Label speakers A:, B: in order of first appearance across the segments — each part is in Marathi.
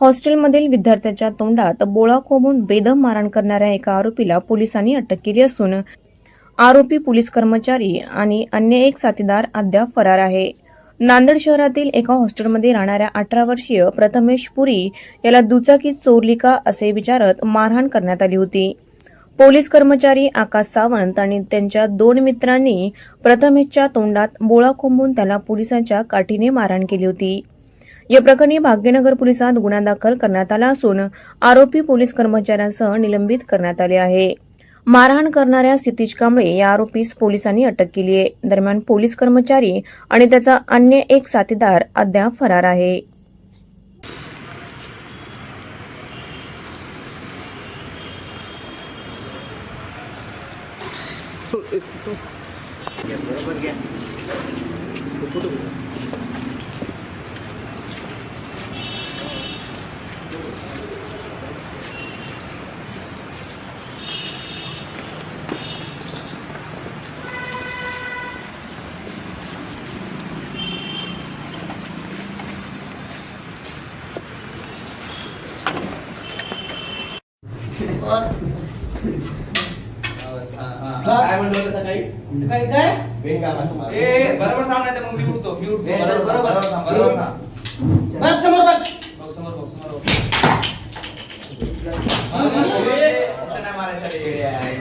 A: हॉस्टेलमधील विद्यार्थ्याच्या तोंडात बोळा कोंबून बेदम मारहाण करणाऱ्या एका आरोपीला पोलिसांनी अटक केली असून आरोपी पोलीस कर्मचारी आणि अन्य एक साथीदार अद्याप फरार आहे. नांदेड शहरातील एका हॉस्टेलमध्ये राहणाऱ्या अठरा वर्षीय प्रथमेश पुरी याला दुचाकी चोरली का असे विचारत मारहाण करण्यात आली होती. पोलीस कर्मचारी आकाश सावंत आणि त्यांच्या दोन मित्रांनी प्रथमेशच्या तोंडात बोळा कोंबून त्याला पोलिसांच्या काठीने मारहाण केली होती. या प्रकरणी भाग्यनगर पोलिसात गुन्हा दाखल करण्यात आला असून आरोपी पोलीस कर्मचाऱ्यांसह निलंबित करण्यात आले आहे. मारहाण करणाऱ्या सितीश कांबळे या आरोपीस पोलिसांनी अटक केली आहे. दरम्यान पोलीस कर्मचारी आणि त्याचा अन्य एक साथीदार अद्याप फरार आहे.
B: काय म्हणलं होतं सकाळी?
C: सकाळी काय?
B: बिनकामाचं मार.
D: ए बरोबर थांब नाही तर मग मी उठतो. मी उठतो.
B: ए,
D: बरोबर
B: बरोबर.
D: बरोबर थांब बरोबर थांब.
C: बघ समोर बघ.
D: बघ समोर बघ समोर बघ ए, इथं नाही मारायचं रे, येडे आहे.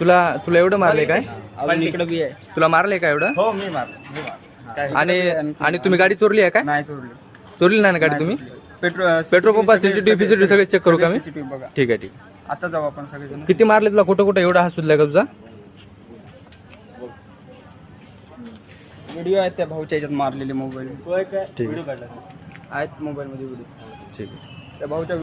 E: तुला तुला एवढं मारले काय?
F: अजून इकडे बी आहे.
E: तुला मारले का एवढं?
F: हो मी मार मी मार. काय
E: आणि आणि तुम्ही गाडी चोरली आहे काय
F: नाही चोरली.
E: चोरली नाही ना गाडी तुम्ही?
F: पेट्रोल
E: पेट्रोल पंपात CCTV बिसीटीव्ही सगळे check करू का मी?
F: सीसीटीव्ही बघा.
E: ठीक आहे ठीक आहे.
F: आता जाऊ आपण सगळेजण.
E: किती मारले तुला कुठं कुठं? एवढा हात सुचलाय का तुझा?
F: व्हिडिओ आहेत त्या भाऊच्या याच्यात मारलेले मोबाईल.
E: ठीक आहे.
F: आहेत मोबाईल मध्ये व्हिडिओ.
E: ठीक आहे.
F: त्या भाऊच्या